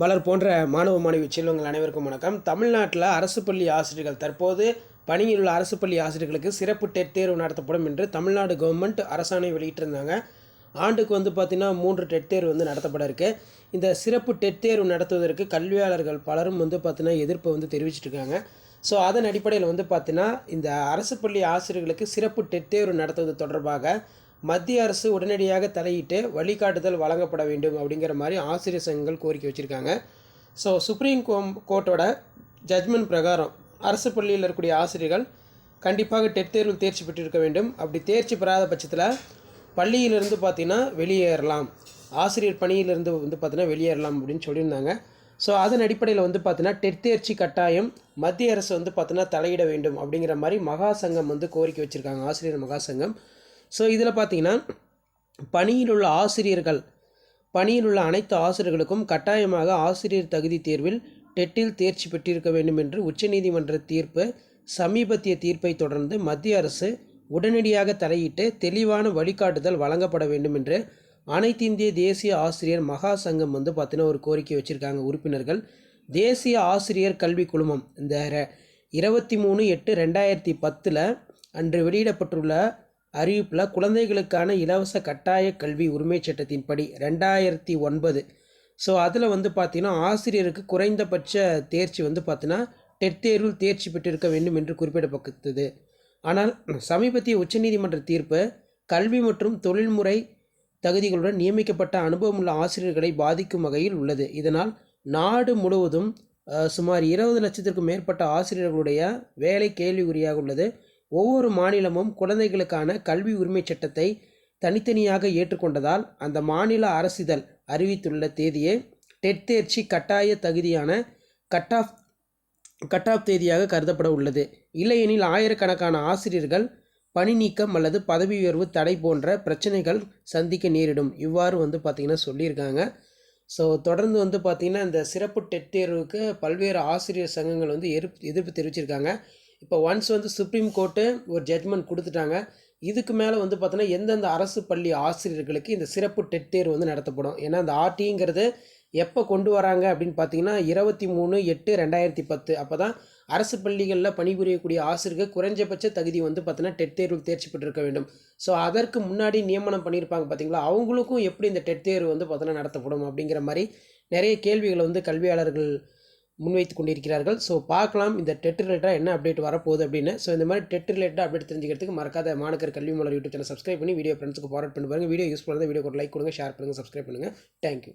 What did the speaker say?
மலர் போன்ற மாணவ மாணவி செல்வங்கள் அனைவருக்கும் வணக்கம். தமிழ்நாட்டில் அரசு பள்ளி ஆசிரியர்கள் தற்போது பணியில் உள்ள அரசு பள்ளி ஆசிரியர்களுக்கு சிறப்பு டெட் தேர்வு நடத்தப்படும் என்று தமிழ்நாடு கவர்மெண்ட் அரசாணை வெளியிட்டிருந்தாங்க. ஆண்டுக்கு வந்து பார்த்திங்கன்னா மூன்று டெட் தேர்வு வந்து நடத்தப்பட இருக்கு. இந்த சிறப்பு டெட் தேர்வு நடத்துவதற்கு கல்வியாளர்கள் பலரும் வந்து பார்த்திங்கன்னா எதிர்ப்பை வந்து தெரிவிச்சிட்ருக்காங்க ஸோ அதன் அடிப்படையில் வந்து பார்த்திங்கன்னா இந்த அரசு பள்ளி ஆசிரியர்களுக்கு சிறப்பு டெட் தேர்வு நடத்துவது தொடர்பாக மத்திய அரசு உடனடியாக தலையிட்டு வழிகாட்டுதல் வழங்கப்பட வேண்டும் அப்படிங்கிற மாதிரி ஆசிரியர் சங்கங்கள் கோரிக்கை வச்சுருக்காங்க. ஸோ சுப்ரீம் கோம் கோர்ட்டோட ஜட்மெண்ட் பிரகாரம் அரசு பள்ளியில் இருக்கக்கூடிய ஆசிரியர்கள் கண்டிப்பாக டெட் தேர்வில் தேர்ச்சி பெற்றிருக்க வேண்டும். அப்படி தேர்ச்சி பெறாத பட்சத்தில் பள்ளியிலிருந்து பார்த்தீங்கன்னா வெளியேறலாம். ஆசிரியர் பணியிலிருந்து வந்து பார்த்திங்கன்னா வெளியேறலாம் அப்படின்னு சொல்லியிருந்தாங்க. ஸோ அதன் அடிப்படையில் வந்து பார்த்தீங்கன்னா டெட் தேர்ச்சி கட்டாயம் மத்திய அரசு வந்து பார்த்தீங்கன்னா தலையிட வேண்டும் அப்படிங்கிற மாதிரி மகா சங்கம் வந்து கோரிக்கை வச்சுருக்காங்க. ஆசிரியர் மகா சங்கம். ஸோ இதில் பார்த்தீங்கன்னா பணியில் உள்ள ஆசிரியர்கள் பணியில் உள்ள அனைத்து ஆசிரியர்களுக்கும் கட்டாயமாக ஆசிரியர் தகுதி தேர்வில் டெட்டில் தேர்ச்சி பெற்றிருக்க வேண்டும் என்று உச்சநீதிமன்ற தீர்ப்பு சமீபத்திய தீர்ப்பை தொடர்ந்து மத்திய அரசு உடனடியாக தலையிட்டு தெளிவான வழிகாட்டுதல் வழங்கப்பட வேண்டும் என்று அனைத்து இந்திய தேசிய ஆசிரியர் மகா சங்கம் வந்து பார்த்தீங்கன்னா ஒரு கோரிக்கை வச்சுருக்காங்க. உறுப்பினர்கள் தேசிய ஆசிரியர் கல்வி குழுமம் இந்த இருபத்தி மூணு எட்டு ரெண்டாயிரத்தி பத்தில் அன்று வெளியிடப்பட்டுள்ள அறிவிப்பில் குழந்தைகளுக்கான இலவச கட்டாய கல்வி உரிமை சட்டத்தின்படி ரெண்டாயிரத்தி ஒன்பது. ஸோ அதில் வந்து பார்த்திங்கன்னா ஆசிரியருக்கு குறைந்தபட்ச தேர்ச்சி வந்து பார்த்தீங்கன்னா டெட் தேர்வில் தேர்ச்சி பெற்றிருக்க வேண்டும் என்று குறிப்பிடப்பட்டது. ஆனால் சமீபத்திய உச்சநீதிமன்ற தீர்ப்பு கல்வி மற்றும் தொழில்முறை தகுதிகளுடன் நியமிக்கப்பட்ட அனுபவமுள்ள ஆசிரியர்களை பாதிக்கும் வகையில் உள்ளது. இதனால் நாடு முழுவதும் சுமார் இருபது லட்சத்திற்கும் மேற்பட்ட ஆசிரியர்களுடைய வேலை கேள்விக்குறியாக உள்ளது. ஒவ்வொரு மாநிலமும் குழந்தைகளுக்கான கல்வி உரிமை சட்டத்தை தனித்தனியாக ஏற்றுக்கொண்டதால் அந்த மாநில அரசிதழ் அறிவித்துள்ள தேதியே டெட் தேர்ச்சி கட்டாய தகுதியான கட் ஆஃப் கட் ஆஃப் தேதியாக கருதப்பட உள்ளது. இல்லையெனில் ஆயிரக்கணக்கான ஆசிரியர்கள் பணி நீக்கம் அல்லது பதவி உயர்வு தடை போன்ற பிரச்சனைகள் சந்திக்க நேரிடும். இவ்வாறு வந்து பார்த்திங்கன்னா சொல்லியிருக்காங்க. ஸோ தொடர்ந்து வந்து பார்த்திங்கன்னா இந்த சிறப்பு டெட் தேர்வுக்கு பல்வேறு ஆசிரியர் சங்கங்கள் வந்து எதிர்ப்பு எதிர்ப்பு தெரிவிச்சிருக்காங்க. இப்போ ஒன்ஸ் வந்து சுப்ரீம் கோர்ட்டு ஒரு ஜட்மெண்ட் கொடுத்துட்டாங்க. இதுக்கு மேலே வந்து பார்த்தோன்னா எந்தெந்த அரசு பள்ளி ஆசிரியர்களுக்கு இந்த சிறப்பு டெட் தேர்வு வந்து நடத்தப்படும்? ஏன்னா அந்த ஆர்டிங்கிறது எப்போ கொண்டு வராங்க அப்படின்னு பார்த்தீங்கன்னா இருபத்தி மூணு எட்டு ரெண்டாயிரத்தி பத்து. அப்போ தான் அரசு பள்ளிகளில் பணிபுரியக்கூடிய ஆசிரியர்கள் குறைஞ்சபட்ச தகுதி வந்து பார்த்தீங்கன்னா டெட் தேர்வில் தேர்ச்சி பெற்றிருக்க வேண்டும். ஸோ அதற்கு முன்னாடி நியமனம் பண்ணியிருப்பாங்க பார்த்தீங்களா அவங்களுக்கும் எப்படி இந்த டெட் தேர்வு வந்து பார்த்தோன்னா நடத்தப்படும் அப்படிங்கிற மாதிரி நிறைய கேள்விகளை வந்து கல்வியாளர்கள் முன்வைத்து கொண்டிருக்கிறார்கள். ஸோ பார்க்கலாம் இந்த டெட் ரிலேட்டாக என்ன அப்டேட் வரப்போகுது அப்படின்னு. ஸோ இந்த மாதிரி டெட் ரிலேட்டாக அப்டேட் தெரிஞ்சுக்கிறதுக்கு மறக்காத மாணக்கர் கல்வி மலர் யூடியூப் சேனல் சப்ஸ்கிரைப் பண்ணி வீடியோ ஃப்ரெண்ட்ஸுக்கு ஃபார்வர்ட் பண்ணி பாருங்கள் வீடியோ யூஸ்ஃபுல்லாக வீடியோ ஒரு லைக் கொடுங்க ஷேர் பண்ணுங்கள் சப்ஸ்கிரைப் பண்ணுங்கள் தேங்க்யூ